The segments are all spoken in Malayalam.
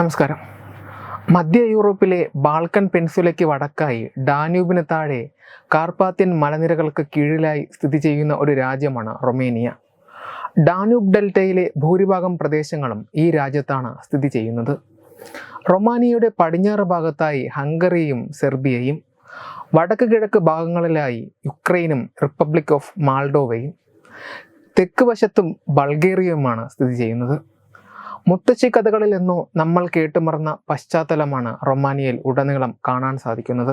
നമസ്കാരം. മധ്യ യൂറോപ്പിലെ ബാൾക്കൻ പെൻസുലയ്ക്ക് വടക്കായി ഡാന്യൂബിന് താഴെ കാർപ്പാത്യൻ മലനിരകൾക്ക് കീഴിലായി സ്ഥിതി ചെയ്യുന്ന ഒരു രാജ്യമാണ് റൊമേനിയ. ഡാനൂബ് ഡെൽറ്റയിലെ ഭൂരിഭാഗം പ്രദേശങ്ങളും ഈ രാജ്യത്താണ് സ്ഥിതി ചെയ്യുന്നത്. റൊമാനിയയുടെ പടിഞ്ഞാറ് ഭാഗത്തായി ഹംഗറിയും സെർബിയയും വടക്ക് കിഴക്ക് ഭാഗങ്ങളിലായി യുക്രൈനും റിപ്പബ്ലിക് ഓഫ് മാൾഡോവയും തെക്ക് വശത്തും ബൾഗേറിയയുമാണ് സ്ഥിതി ചെയ്യുന്നത്. മുത്തശ്ശി കഥകളിൽ നിന്നോ നമ്മൾ കേട്ടുമറന്ന പശ്ചാത്തലമാണ് റൊമാനിയയിൽ ഉടനീളം കാണാൻ സാധിക്കുന്നത്.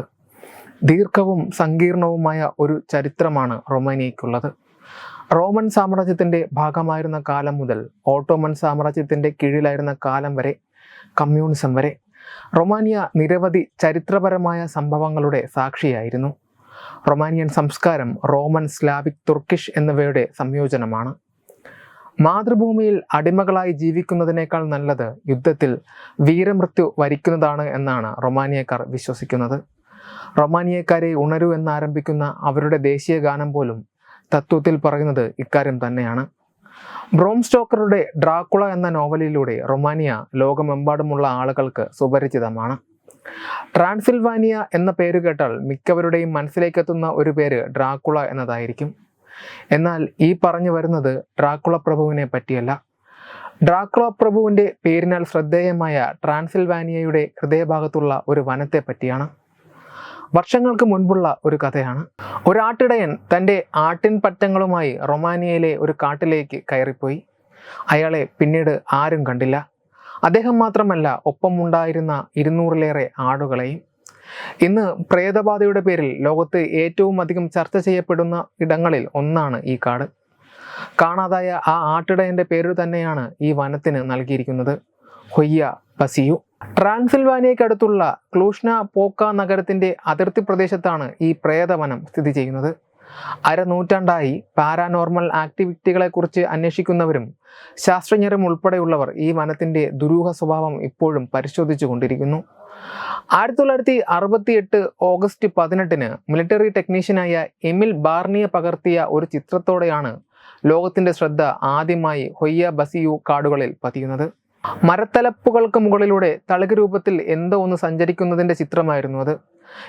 ദീർഘവും സങ്കീർണവുമായ ഒരു ചരിത്രമാണ് റൊമാനിയയ്ക്കുള്ളത്. റോമൻ സാമ്രാജ്യത്തിന്റെ ഭാഗമായിരുന്ന കാലം മുതൽ ഓട്ടോമൻ സാമ്രാജ്യത്തിന്റെ കീഴിലായിരുന്ന കാലം വരെ കമ്മ്യൂണിസം വരെ റൊമാനിയ നിരവധി ചരിത്രപരമായ സംഭവങ്ങളുടെ സാക്ഷിയായിരുന്നു. റൊമാനിയൻ സംസ്കാരം റോമൻ സ്ലാവിക് തുർക്കിഷ് എന്നിവയുടെ സംയോജനമാണ്. മാതൃഭൂമിയിൽ അടിമകളായി ജീവിക്കുന്നതിനേക്കാൾ നല്ലത് യുദ്ധത്തിൽ വീരമൃത്യു വരിക്കുന്നതാണ് എന്നാണ് റൊമാനിയക്കാർ വിശ്വസിക്കുന്നത്. റൊമാനിയക്കാരെ ഉണരൂ എന്നാരംഭിക്കുന്ന അവരുടെ ദേശീയ ഗാനം പോലും തത്വത്തിൽ പറയുന്നത് ഇക്കാര്യം തന്നെയാണ്. ബ്രോം സ്റ്റോക്കറുടെ ഡ്രാക്കുള എന്ന നോവലിലൂടെ റൊമാനിയ ലോകമെമ്പാടുമുള്ള ആളുകൾക്ക് സുപരിചിതമാണ്. ട്രാൻസിൽവാനിയ എന്ന പേര് കേട്ടാൽ മിക്കവരുടെയും മനസ്സിലേക്കെത്തുന്ന ഒരു പേര് ഡ്രാക്കുള എന്നതായിരിക്കും. എന്നാൽ ഈ പറഞ്ഞു വരുന്നത് ഡ്രാക്കുള പ്രഭുവിനെ പറ്റിയല്ല. ഡ്രാക്കുള പ്രഭുവിന്റെ പേരിനാൽ ശ്രദ്ധേയമായ ട്രാൻസിൽവാനിയയുടെ ഹൃദയഭാഗത്തുള്ള ഒരു വനത്തെ പറ്റിയാണ്. വർഷങ്ങൾക്ക് മുൻപുള്ള ഒരു കഥയാണ്. ഒരാട്ടിടയൻ തന്റെ ആട്ടിൻ പറ്റങ്ങളുമായി റൊമാനിയയിലെ ഒരു കാട്ടിലേക്ക് കയറിപ്പോയി. അയാളെ പിന്നീട് ആരും കണ്ടില്ല. അദ്ദേഹം മാത്രമല്ല ഒപ്പമുണ്ടായിരുന്ന ഇരുന്നൂറിലേറെ ആടുകളെയും ഇന്ന് പ്രേതബാധയുടെ പേരിൽ ലോകത്ത് ഏറ്റവും അധികം ചർച്ച ചെയ്യപ്പെടുന്ന ഇടങ്ങളിൽ ഒന്നാണ് ഈ കാട്. കാണാതായ ആ ആട്ടിടയന്റെ പേര് തന്നെയാണ് ഈ വനത്തിന് നൽകിയിരിക്കുന്നത്. ഹൊയ്യ ബസിയു. ട്രാൻസിൽവാനിയക്കടുത്തുള്ള ക്ലൂഷ്ന പോക്ക നഗരത്തിന്റെ അതിർത്തി പ്രദേശത്താണ് ഈ പ്രേതവനം സ്ഥിതി ചെയ്യുന്നത്. അരനൂറ്റാണ്ടായി പാരാനോർമൽ ആക്ടിവിറ്റികളെക്കുറിച്ച് അന്വേഷിക്കുന്നവരും ശാസ്ത്രജ്ഞരും ഉൾപ്പെടെയുള്ളവർ ഈ വനത്തിന്റെ ദുരൂഹ സ്വഭാവം ഇപ്പോഴും പരിശോധിച്ചു കൊണ്ടിരിക്കുന്നു ആയിരത്തി തൊള്ളായിരത്തി അറുപത്തി എട്ട് ഓഗസ്റ്റ് പതിനെട്ടിന് മിലിറ്ററി ടെക്നീഷ്യനായ എമിൽ ബാർണിയ പകർത്തിയ ഒരു ചിത്രത്തോടെയാണ് ലോകത്തിന്റെ ശ്രദ്ധ ആദ്യമായി ഹൊയ്യ ബസിയു കാടുകളിൽ പതിയുന്നത്. മരത്തലപ്പുകൾക്ക് മുകളിലൂടെ തളിക രൂപത്തിൽ എന്തോ ഒന്ന് സഞ്ചരിക്കുന്നതിന്റെ ചിത്രമായിരുന്നു അത്.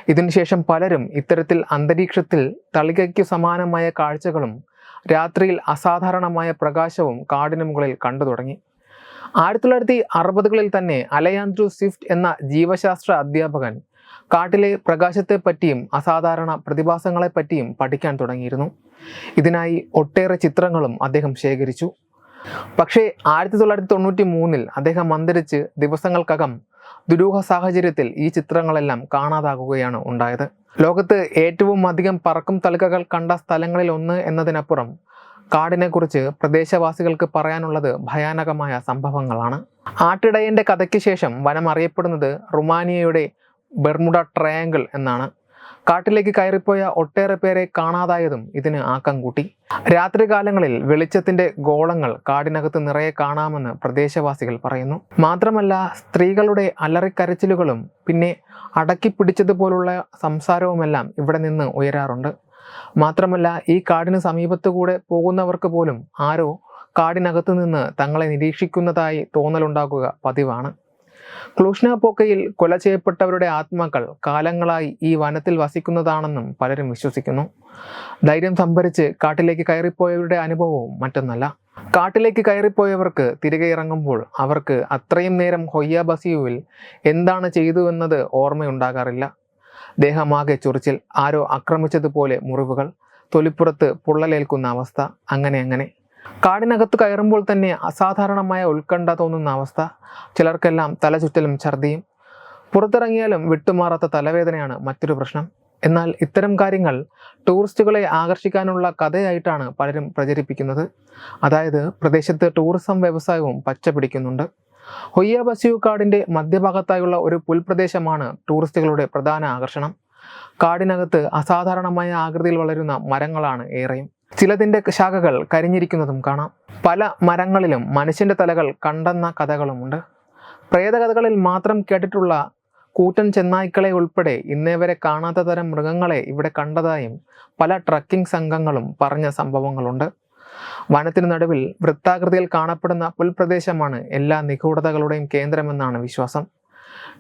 ഇതിനുശേഷം പലരും ഇത്തരത്തിൽ അന്തരീക്ഷത്തിൽ തളികയ്ക്കു സമാനമായ കാഴ്ചകളും രാത്രിയിൽ അസാധാരണമായ പ്രകാശവും കാടിന് മുകളിൽ കണ്ടു തുടങ്ങി. ആയിരത്തി തൊള്ളായിരത്തി അറുപതുകളിൽ തന്നെ അലയാൻഡ്രു സ്വിഫ്റ്റ് എന്ന ജീവശാസ്ത്ര അധ്യാപകൻ കാട്ടിലെ പ്രകാശത്തെപ്പറ്റിയും അസാധാരണ പ്രതിഭാസങ്ങളെപ്പറ്റിയും പഠിക്കാൻ തുടങ്ങിയിരുന്നു. ഇതിനായി ഒട്ടേറെ ചിത്രങ്ങളും അദ്ദേഹം ശേഖരിച്ചു. പക്ഷേ ആയിരത്തി തൊള്ളായിരത്തി തൊണ്ണൂറ്റി മൂന്നിൽ അദ്ദേഹം അന്തരിച്ച് ദിവസങ്ങൾക്കകം ദുരൂഹ സാഹചര്യത്തിൽ ഈ ചിത്രങ്ങളെല്ലാം കാണാതാകുകയാണ് ഉണ്ടായത്. ലോകത്ത് ഏറ്റവും അധികം പറക്കും തളികകൾ കണ്ട സ്ഥലങ്ങളിൽ ഒന്ന് എന്നതിനപ്പുറം കാടിനെക്കുറിച്ച് പ്രദേശവാസികൾക്ക് പറയാനുള്ളത് ഭയാനകമായ സംഭവങ്ങളാണ്. ആട്ടിടയന്റെ കഥയ്ക്ക് ശേഷം വനം അറിയപ്പെടുന്നത് റുമാനിയയുടെ ബെർമുഡ ട്രയാങ്കിൾ എന്നാണ്. കാട്ടിലേക്ക് കയറിപ്പോയ ഒട്ടേറെ പേരെ കാണാതായതും ഇതിന് ആക്കം കൂട്ടി. രാത്രികാലങ്ങളിൽ വെളിച്ചത്തിന്റെ ഗോളങ്ങൾ കാടിനകത്ത് നിറയെ കാണാമെന്ന് പ്രദേശവാസികൾ പറയുന്നു. മാത്രമല്ല സ്ത്രീകളുടെ അലറിക്കരച്ചിലുകളും പിന്നെ അടക്കി പിടിച്ചതുപോലുള്ള സംസാരവുമെല്ലാം ഇവിടെ നിന്ന് ഉയരാറുണ്ട്. മാത്രമല്ല ഈ കാടിന് സമീപത്തുകൂടെ പോകുന്നവർക്ക് പോലും ആരോ കാടിനകത്തു നിന്ന് തങ്ങളെ നിരീക്ഷിക്കുന്നതായി തോന്നലുണ്ടാക്കുക പതിവാണ്. ക്ലൂഷ്ണ പോക്കയിൽ കൊല ചെയ്യപ്പെട്ടവരുടെ ആത്മാക്കൾ കാലങ്ങളായി ഈ വനത്തിൽ വസിക്കുന്നതാണെന്നും പലരും വിശ്വസിക്കുന്നു. ധൈര്യം സംഭരിച്ച് കാട്ടിലേക്ക് കയറിപ്പോയവരുടെ അനുഭവവും മറ്റൊന്നല്ല. കാട്ടിലേക്ക് കയറിപ്പോയവർക്ക് തിരികെ ഇറങ്ങുമ്പോൾ അവർക്ക് അത്രയും നേരം ഹൊയ്യ ബസിയുവിൽ എന്താണ് ചെയ്തുവെന്നത് ഓർമ്മയുണ്ടാകാറില്ല. ദേഹമാകെ ചൊറിച്ചിൽ ആരോ ആക്രമിച്ചതുപോലെ മുറിവുകൾ തൊലിപ്പുറത്ത് പൊള്ളലേൽക്കുന്ന അവസ്ഥ അങ്ങനെ അങ്ങനെ. കാടിനകത്ത് കയറുമ്പോൾ തന്നെ അസാധാരണമായ ഉത്കണ്ഠ തോന്നുന്ന അവസ്ഥ. ചിലർക്കെല്ലാം തലചുറ്റലും ഛർദിയും. പുറത്തിറങ്ങിയാലും വിട്ടുമാറാത്ത തലവേദനയാണ് മറ്റൊരു പ്രശ്നം. എന്നാൽ ഇത്തരം കാര്യങ്ങൾ ടൂറിസ്റ്റുകളെ ആകർഷിക്കാനുള്ള കഥയായിട്ടാണ് പലരും പ്രചരിപ്പിക്കുന്നത്. അതായത് പ്രദേശത്ത് ടൂറിസം വ്യവസായവും പച്ച പിടിക്കുന്നുണ്ട് ഹൊയ്യ ബസിയു കാടിന്റെ മധ്യഭാഗത്തായുള്ള ഒരു പുൽപ്രദേശമാണ് ടൂറിസ്റ്റുകളുടെ പ്രധാന ആകർഷണം. കാടിനകത്ത് അസാധാരണമായ ആകൃതിയിൽ വളരുന്ന മരങ്ങളാണ് ഏറെയും. ചിലതിന്റെ ശാഖകൾ കരിഞ്ഞിരിക്കുന്നതും കാണാം. പല മരങ്ങളിലും മനുഷ്യന്റെ തലകൾ കണ്ടെന്ന കഥകളുമുണ്ട്. പ്രേതകഥകളിൽ മാത്രം കേട്ടിട്ടുള്ള കൂറ്റൻ ചെന്നായ്ക്കളെ ഉൾപ്പെടെ ഇന്നേ വരെ കാണാത്ത തരം മൃഗങ്ങളെ ഇവിടെ കണ്ടതായും പല ട്രക്കിംഗ് സംഘങ്ങളും പറഞ്ഞ സംഭവങ്ങളുണ്ട്. വനത്തിനു നടുവിൽ വൃത്താകൃതിയിൽ കാണപ്പെടുന്ന പുൽപ്രദേശമാണ് എല്ലാ നിഗൂഢതകളുടെയും കേന്ദ്രമെന്നാണ് വിശ്വാസം.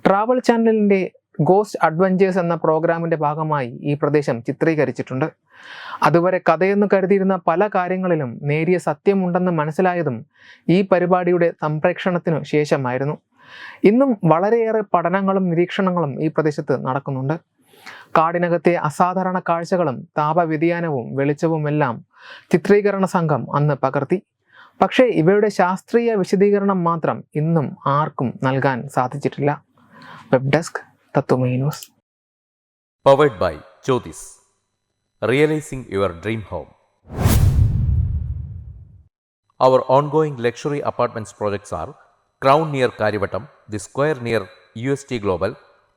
ട്രാവൽ ചാനലിന്റെ ഗോസ്റ്റ് അഡ്വഞ്ചേഴ്സ് എന്ന പ്രോഗ്രാമിന്റെ ഭാഗമായി ഈ പ്രദേശം ചിത്രീകരിച്ചിട്ടുണ്ട്. അതുവരെ കഥയെന്ന് കരുതിയിരുന്ന പല കാര്യങ്ങളിലും നേരിയ സത്യമുണ്ടെന്ന് മനസ്സിലായതും ഈ പരിപാടിയുടെ സംപ്രേക്ഷണത്തിനു ശേഷമായിരുന്നു. ഇന്നും വളരെയേറെ പഠനങ്ങളും നിരീക്ഷണങ്ങളും ഈ പ്രദേശത്ത് നടക്കുന്നുണ്ട്. കാടിനകത്തെ അസാധാരണ കാഴ്ചകളും താപവ്യതിയാനവും വെളിച്ചവുമെല്ലാം ചിത്രീകരണ സംഘം അന്ന് പകർത്തി. പക്ഷേ ഇവയുടെ ശാസ്ത്രീയ വിശദീകരണം മാത്രം ഇന്നും ആർക്കും നൽകാൻ സാധിച്ചിട്ടില്ല. Web desk Tathwamayi news. Luxury apartments projects R crown near Kariavattom the square near U S T Crown